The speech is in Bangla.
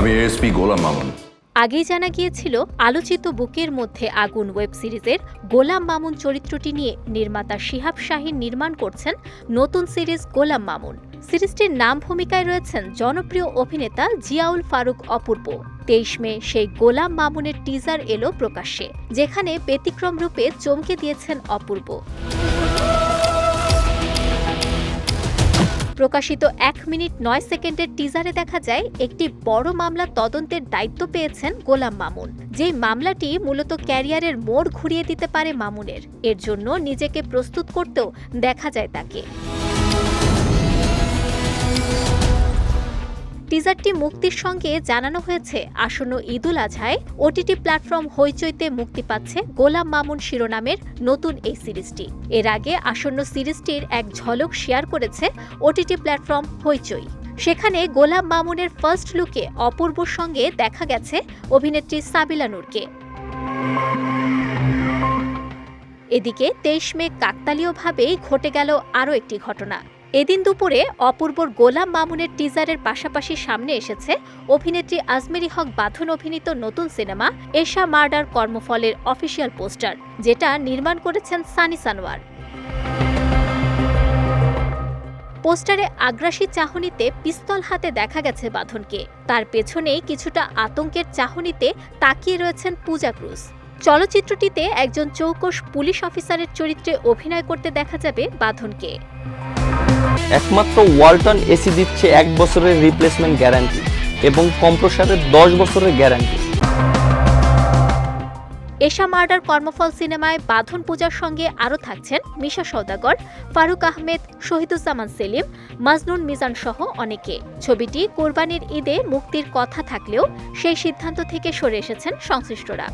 আমি এএসপি গোলাম মামুন। আগেই জানা গিয়েছিল, আলোচিত বুকের মধ্যে আগুন ওয়েব সিরিজের গোলাম মামুন চরিত্রটি নিয়ে নির্মাতা শিহাব শাহিন নির্মাণ করছেন নতুন সিরিজ গোলাম মামুন। সিরিজটির নাম ভূমিকায় রয়েছেন জনপ্রিয় অভিনেতা জিয়াউল ফারুক অপূর্ব। তেইশ মে সেই গোলাম মামুনের টিজার এলো প্রকাশ্যে, যেখানে ব্যতিক্রম রূপে চমকে দিয়েছেন অপূর্ব। প্রকাশিত এক মিনিট নয় সেকেন্ডের টিজারে দেখা যায় একটি বড় মামলা তদন্তের দায়িত্ব পেয়েছেন গোলাম মামুন যে মামলাটি মূলত ক্যারিয়ারের মোড় ঘুরিয়ে দিতে পারে মামুনের। এর জন্য নিজেকে প্রস্তুত করতেও দেখা যায় তাকে। টিজারটি মুক্তির সঙ্গে জানানো হয়েছে, আসন্ন ঈদুল আজহায় ওটিটি প্ল্যাটফর্ম হইচইতে মুক্তি পাচ্ছে গোলাম মামুন শিরোনামের নতুন এই সিরিজটি। এর আগে আসন্ন সিরিজটির এক ঝলক শেয়ার করেছে ওটিটি প্ল্যাটফর্ম হইচই। সেখানে গোলাম মামুনের ফার্স্ট লুকে অপূর্বর সঙ্গে দেখা গেছে অভিনেত্রী সাবিলা নূরকে। এদিকে তেইশ মে কাকতালীয়ভাবেই ঘটে গেল আরও একটি ঘটনা। এদিন দুপুরে অপূর্বর গোলাম মামুনের টিজারের পাশাপাশি সামনে এসেছে অভিনেত্রী আজমেরি হক বাঁধন অভিনীত নতুন সিনেমা এশা মার্ডার কর্মফলের অফিসিয়াল পোস্টার যেটা নির্মাণ করেছেন সানি সানোয়ার। পোস্টারে আগ্রাসী চাহনিতে পিস্তল হাতে দেখা গেছে বাঁধনকে। তার পেছনেই কিছুটা আতঙ্কের চাহনিতে তাকিয়ে রয়েছেন পূজা ক্রুজ। চলচ্চিত্রটিতে একজন চৌকস পুলিশ অফিসারের চরিত্রে অভিনয় করতে দেখা যাবে বাঁধনকে। একমাত্র ওয়ালটন এসি দিচ্ছে এক বছরের রিপ্লেসমেন্ট গ্যারান্টি এবং কম্প্রসারের দশ বছরের গ্যারান্টি এশা মার্ডার কর্মফল সিনেমায় বাঁধন পূজার সঙ্গে আরও থাকছেন মিশা সওদাগর, ফারুক আহমেদ, শহীদুজ্জামান সেলিম, মাজনুন মিজান সহ অনেকে। ছবিটি কোরবানির ঈদে মুক্তির কথা থাকলেও সেই সিদ্ধান্ত থেকে সরে এসেছেন সংশ্লিষ্টরা।